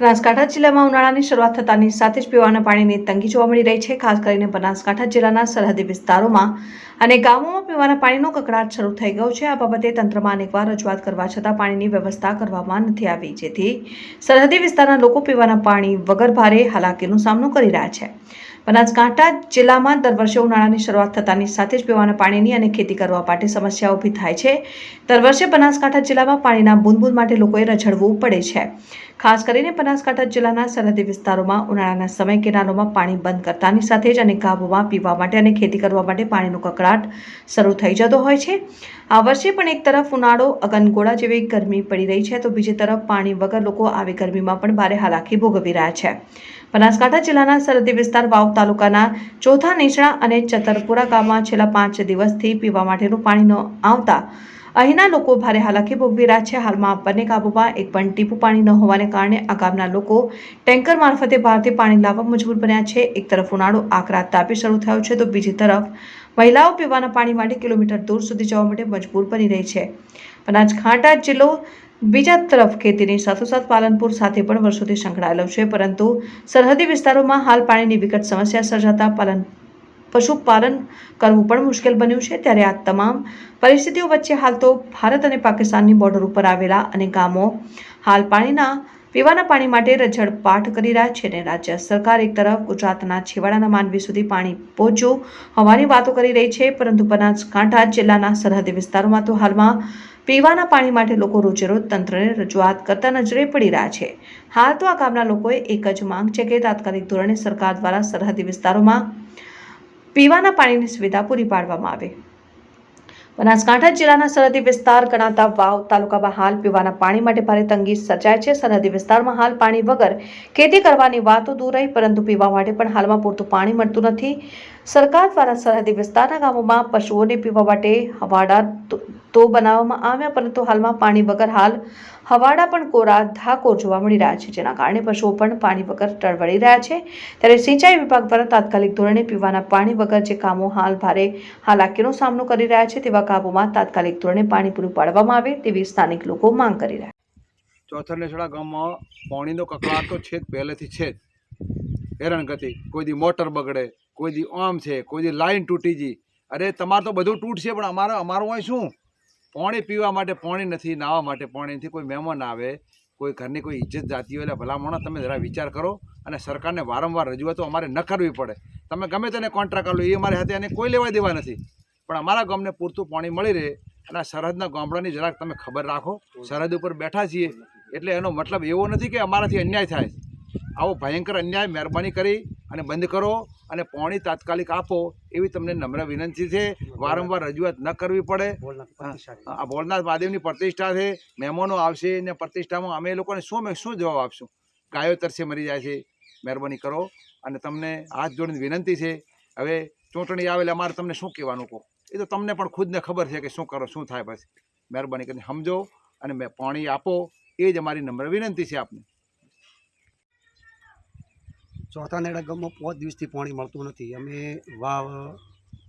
બનાસકાંઠા જિલ્લામાં ઉનાળાની શરૂઆત થતાની સાથે જ પીવાના પાણીની તંગી જોવા મળી રહી છે. ખાસ કરીને બનાસકાંઠા જિલ્લાના સરહદી વિસ્તારોમાં અને ગામોમાં પીવાના પાણીનો કકડાટ શરૂ થઈ ગયો છે. આ બાબતે તંત્રમાં અનેકવાર રજૂઆત કરવા છતાં પાણીની વ્યવસ્થા કરવામાં નથી આવી. જેથી સરહદી વિસ્તારના લોકો પીવાના પાણી વગર ભારે હાલાકીનો સામનો કરી રહ્યા છે. બનાસકાંઠા જિલ્લામાં દર વર્ષે ઉનાળાની શરૂઆત થતાની સાથે જ પીવાના પાણીની અને ખેતી કરવા માટે સમસ્યા ઊભી થાય છે. દર વર્ષે બનાસકાંઠા જિલ્લામાં પાણીના બૂંદ બૂંદ માટે લોકોએ રઝળવું પડે છે. ખાસ કરીને બનાસકાંઠા જિલ્લાના સરહદી વિસ્તારોમાં ઉનાળાના સમય કેનાલોમાં પાણી બંધ કરતાની સાથે જ અનેક ગામોમાં પીવા માટે અને ખેતી કરવા માટે પાણીનો કકડાટ શરૂ થઈ જતો હોય છે. આ વર્ષે પણ એક તરફ ઉનાળો, અગનગોળા જેવી ગરમી પડી રહી છે તો બીજી તરફ પાણી વગર લોકો આવી ગરમીમાં પણ ભારે હાલાકી ભોગવી રહ્યા છે. બનાસકાંઠા જિલ્લાના સરહદી વિસ્તાર વાવ તાલુકાના ચોથા નીચણા અને ચતરપુરા ગામમાં છેલ્લા પાંચ દિવસથી પીવા માટેનું પાણી ન આવતા અહીંના લોકો ભારે હાલાકી ભોગવી રહ્યા છે. હાલમાં બંને કાબુમાં એક પણ ટીપું પાણી ન હોવાને કારણે આ ગામના લોકો ટેન્કર મારફતે બહારથી પાણી લાવવા મજબૂર બન્યા છે. એક તરફ ઉનાળો આકરા તાપી શરૂ થયો છે તો બીજી તરફ મહિલાઓ પીવાના પાણી માટે કિલોમીટર દૂર સુધી જવા માટે મજબૂર બની રહી છે. બનાસકાંઠા જિલ્લો બીજા તરફ ખેતીની સાથોસાથ પાલનપુર સાથે પણ વર્ષોથી સંકળાયેલો છે. પરંતુ સરહદી વિસ્તારોમાં હાલ પાણીની વિકટ સમસ્યા સર્જાતા પાલન પશુપાલન કરવું પણ મુશ્કેલ બન્યું છે. ત્યારે આ તમામ પરિસ્થિતિઓ વચ્ચે હાલ તો ભારત અને પાકિસ્તાનની બોર્ડર ઉપર આવેલા અને ગામો હાલ પાણીના, પીવાના પાણી માટે રઝળપાટ કરી રહ્યા છે અને રાજ્ય સરકાર એક તરફ ગુજરાતના છેવાડાના માનવી સુધી પાણી પહોંચ્યું હોવાની વાતો કરી રહી છે, પરંતુ બનાસકાંઠા જિલ્લાના સરહદી વિસ્તારોમાં તો હાલમાં પીવાના પાણી માટે લોકો રોજેરોજ તંત્રને રજૂઆત કરતા નજરે પડી રહ્યા છે. હાલ તો આ ગામના લોકોએ એક જ માંગ છે કે તાત્કાલિક ધોરણે સરકાર દ્વારા સરહદી વિસ્તારોમાં પીવાના પાણીની સુવિધા પૂરી પાડવામાં આવે. બનાસકાંઠા જિલ્લાના સરહદી વિસ્તાર ગણાતા વાવ તાલુકામાં હાલ પીવાના પાણી માટે ભારે તંગી સર્જાય છે. સરહદી વિસ્તારમાં હાલ પાણી વગર ખેતી કરવાની વાતો દૂર રહી, પરંતુ પીવા માટે પણ હાલમાં પૂરતું પાણી મળતું નથી. સરકાર દ્વારા સરહદી વિસ્તારના ગામોમાં પશુઓને પીવા માટે હવાડા તો- બનાવવામાં આવ્યા, પરંતુ હાલમાં પાણી વગર હાલ હવાડા પણ કોરા ધાકો જોવા મળી રહ્યા છે, જેના કારણે પશુઓ પણ પાણી વગર ટળવળી રહ્યા છે. ત્યારે સિંચાઈ વિભાગ દ્વારા તાત્કાલિક ધોરણે પીવાના પાણી વગર જે કામો હાલ ભારે હાલાકીનો સામનો કરી રહ્યા છે, તેવા કામોમાં તાત્કાલિક ધોરણે પાણી પૂરું પાડવામાં આવે તેવી સ્થાનિક લોકો માંગ કરી રહ્યા છે. ચોથરનેસડા ગામમાં પાણીનો કકળાટ તો છે જ, પહેલેથી છે જ. હેરાનગતિ, કોઈ દી મોટર બગડે કોઈ દી આમ છે કોઈ દી લાઈન તૂટી ગઈ અરે, તમારે તો બધું તૂટશે, પણ અમારે, અમારું અહીં શું? પાણી પીવા માટે પાણી નથી નાહવા માટે પાણી નથી, કોઈ મહેમાન આવે, કોઈ ઘરની કોઈ ઇજ્જત જાતી હોય, એટલે ભલામણો તમે જરા વિચાર કરો અને સરકારને વારંવાર રજૂઆતો અમારે ન કરવી પડે. તમે ગમે તેને કોન્ટ્રાક્ટ લો, એ અમારી સાથે એને કોઈ લેવા દેવા નથી. પણ અમારા ગામને પૂરતું પાણી મળી રહે અને સરહદના ગામડાની જરાક તમે ખબર રાખો, સરહદ ઉપર બેઠા છીએ, એટલે એનો મતલબ એવો નથી કે અમારાથી અન્યાય થાય. આવો ભયંકર અન્યાય મહેરબાની કરી અને બંધ કરો અને પોણી તાત્કાલિક આપો એવી તમને નમ્ર વિનંતી છે. વારંવાર રજૂઆત ન કરવી પડે. આ ભોળનાથ મહાદેવની પ્રતિષ્ઠા છે. મહેમાનો આવશે ને પ્રતિષ્ઠામાં અમે એ લોકોને શું શું જવાબ આપશું? ગાયો તરસે મરી જાય છે. મહેરબાની કરો અને તમને હાથ જોડીને વિનંતી છે. હવે ચૂંટણી આવે અમારે તમને શું કહેવાનું કહો? એ તો તમને પણ ખુદને ખબર છે કે શું કરો શું થાય પછી. મહેરબાની કરીને સમજો અને મેં પાણી આપો. એ જ અમારી નમ્ર વિનંતી છે આપને. ચોથા નેડા ગામમાં પાંચ દિવસથી પાણી મળતું નથી. અમે વાવ,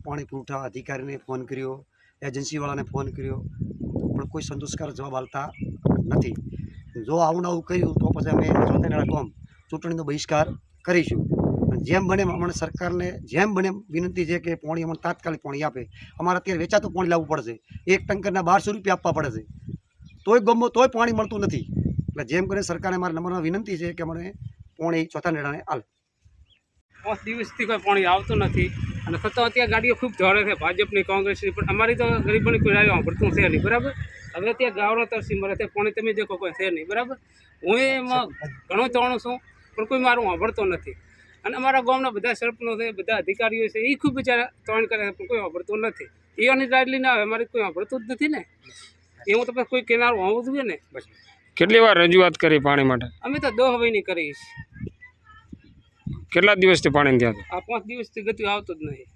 પાણી પુરવઠા અધિકારીને ફોન કર્યો, એજન્સીવાળાને ફોન કર્યો, પણ કોઈ સંતોષકારક જવાબ આવતા નથી. જો આવું ને આવું કર્યું, તો પછી અમે ચોથા નેડા ગામ ચૂંટણીનો બહિષ્કાર કરીશું. જેમ બને અમને સરકારને જેમ બને વિનંતી છે કે પાણી અમને તાત્કાલિક પાણી આપે. અમારે અત્યારે વેચાતું પાણી લાવવું પડશે. એક ટંકરના બારસો રૂપિયા આપવા પડે છે. તોય ગમો તોય પાણી મળતું નથી. એટલે જેમ કરીને સરકારને મારા નંબરમાં વિનંતી છે કે મને પાણી ચોથા નેડાને હાલ પાંચ દિવસથી કોઈ પાણી આવતું નથી. અને છતાં અત્યારે ગાડીઓ ખૂબ દોડે છે ભાજપની કોંગ્રેસની પણ અમારી તો ગરીબોની કોઈ રાહ સાંભળતું છે નહીં બરાબર? હવે ત્યાં ગાવડો તરસી મરે છે પાણી તમે દેખો કોઈ છે નહીં બરાબર? હું એમાં ઘણો જાણું છું પણ કોઈ મારું સાંભળતો નથી. અને અમારા ગામના બધા સરપંચો છે બધા અધિકારીઓ છે એ ખૂબ બિચારા ત્રણ કરે છે પણ કોઈ સાંભળતું નથી. એવાની લાડલી લઈને આવે અમારે કોઈ સાંભળતું જ નથી ને? એ હું તમે કોઈ કેનારું હોવું જોઈએ ને કેટલી વાર રજૂઆત કરી પાણી માટે? અમે તો દો કરીએ કરીશ કેટલા દિવસથી પાણી ત્યાં આ પાંચ દિવસથી ગતિ આવતો જ નહીં.